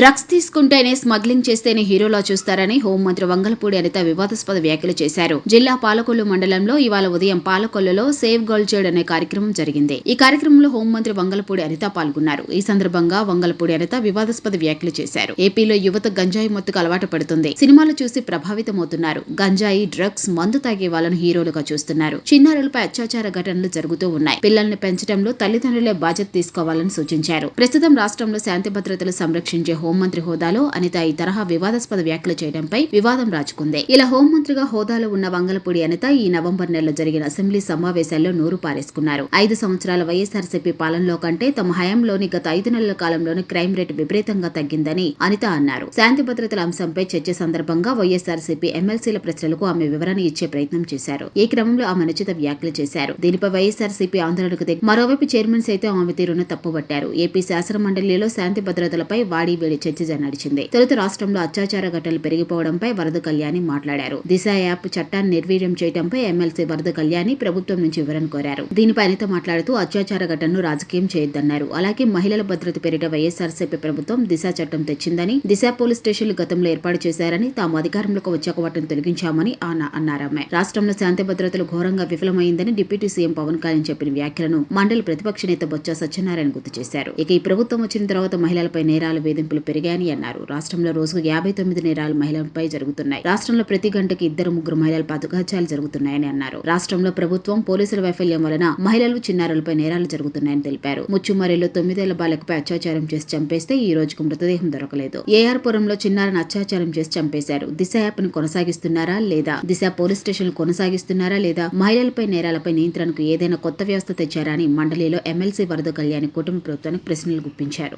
Drugs తీసుకుంటేనే smuggling చేస్తేనే హీరోలా చూస్తారని హోంమంత్రి వంగలపూడి అనిత వివాదాస్పద వ్యాఖ్యలు చేశారు. జిల్లా పాలకొల్లు మండలంలో ఇవాళ ఉదయం పాలకొల్లులో సేవ్ గర్ల్ చైడ్ అనే కార్యక్రమం జరిగింది. ఈ కార్యక్రమంలో హోంమంత్రి వంగలపూడి అనిత పాల్గొన్నారు. ఈ సందర్భంగా వంగలపూడి అనిత వివాదాస్పద వ్యాఖ్యలు చేశారు. ఏపీలో యువత గంజాయి మత్తుకు అలవాటు పడుతుంది. సినిమాలు చూసి ప్రభావితమవుతున్నారు. గంజాయి డ్రగ్స్ మందు తాగే వాళ్ళను హీరోలుగా చూస్తున్నారు. చిన్నారులపై అత్యాచార ఘటనలు జరుగుతూ ఉన్నాయి. పిల్లల్ని పెంచడంలో తల్లిదండ్రులే బాధ్యత తీసుకోవాలని సూచించారు. ప్రస్తుతం రాష్ట్రంలో శాంతి భద్రతలు సంరక్షించే హోంమంత్రి హోదాలో అనిత ఈ తరహా వివాదాస్పద వ్యాఖ్యలు చేయడంపై వివాదం రాజుకుంది ఇలా హోంమంత్రిగా హోదాలో ఉన్న వంగలపూడి అనిత ఈ నవంబర్ నెలలో జరిగిన అసెంబ్లీ సమావేశాల్లో నోరు పారేసుకున్నారు. ఐదు సంవత్సరాల వైఎస్ఆర్సీపీ పాలనలో కంటే తమ హయాంలోని గత ఐదు నెలల కాలంలోని క్రైమ్ రేటు విపరీతంగా తగ్గిందని అనిత అన్నారు. శాంతి భద్రతల అంశంపై చర్చ సందర్భంగా వైఎస్ఆర్సీపీ ఎమ్మెల్సీల ప్రశ్నలకు ఆమె వివరణ ఇచ్చే ప్రయత్నం చేశారు. ఈ క్రమంలో ఆమె అనుచిత వ్యాఖ్యలు చేశారు. దీనిపై వైఎస్ఆర్సీపీ ఆందోళనకు దిగి మరోవైపు చైర్మన్ సైతం ఆమె తీరును తప్పుబట్టారు ఏపీ శాసన మండలిలో శాంతి భద్రతలపై వాడి వేడి చర్చ నడిచింది. తొలుత రాష్ట్రంలో అత్యాచార ఘటనలు పెరిగిపోవడంపై వరద కళ్యాణి మాట్లాడారు. దిశ యాప్ చట్టాన్ని నిర్వీర్యం చేయడంపై ఎమ్మెల్సీ వరద కళ్యాణి ప్రభుత్వం నుంచి వివరణ కోరారు. దీనిపై అనిత మాట్లాడుతూ అత్యాచార ఘటనను రాజకీయం చేయొద్దన్నారు. అలాగే మహిళల భద్రత పేరిట వైఎస్ఆర్సీపీ ప్రభుత్వం దిశ చట్టం తెచ్చిందని దిశ పోలీస్ స్టేషన్లు గతంలో ఏర్పాటు చేశారని తాము అధికారంలోకి వచ్చాక వాటిని తొలగించామని ఆన అన్నారామె రాష్ట్రంలో శాంతి భద్రతలు ఘోరంగా విఫలమైందని డిప్యూటీ సీఎం పవన్ కళ్యాణ్ చెప్పిన వ్యాఖ్యలను మండలి ప్రతిపక్ష నేత బొత్స సత్యనారాయణ గుర్తు చేశారు. ఇక ఈ ప్రభుత్వం వచ్చిన తర్వాత మహిళలపై నేరాలు వేధింపులు పెరిగాయని అన్నారు. రాష్ట్రంలో రోజుకు యాభై తొమ్మిది నేరాలు మహిళలపై జరుగుతున్నాయి. రాష్ట్రంలో ప్రతి గంటకి ఇద్దరు ముగ్గురు మహిళల అఘాత్యాలు జరుగుతున్నాయని అన్నారు. రాష్ట్రంలో ప్రభుత్వం పోలీసుల వైఫల్యం వలన మహిళలు చిన్నారులపై నేరాలు జరుగుతున్నాయని తెలిపారు. ముచ్చుమరిలో తొమ్మిదేళ్ళ బాలికపై అత్యాచారం చేసి చంపేస్తే ఈ రోజుకు మృతదేహం దొరకలేదు. ఏఆర్ పురంలో చిన్నారిని అత్యాచారం చేసి చంపేశారు. దిశ యాప్ను కొనసాగిస్తున్నారా లేదా? దిశ పోలీస్ స్టేషన్ కొనసాగిస్తున్నారా లేదా? మహిళలపై నేరాలపై నియంత్రణకు ఏదైనా కొత్త వ్యవస్థ తెచ్చారా అని మండలిలో ఎమ్మెల్సీ వరద కళ్యాణి కుటుంబ ప్రభుత్వానికి ప్రశ్నలు గుప్పించారు.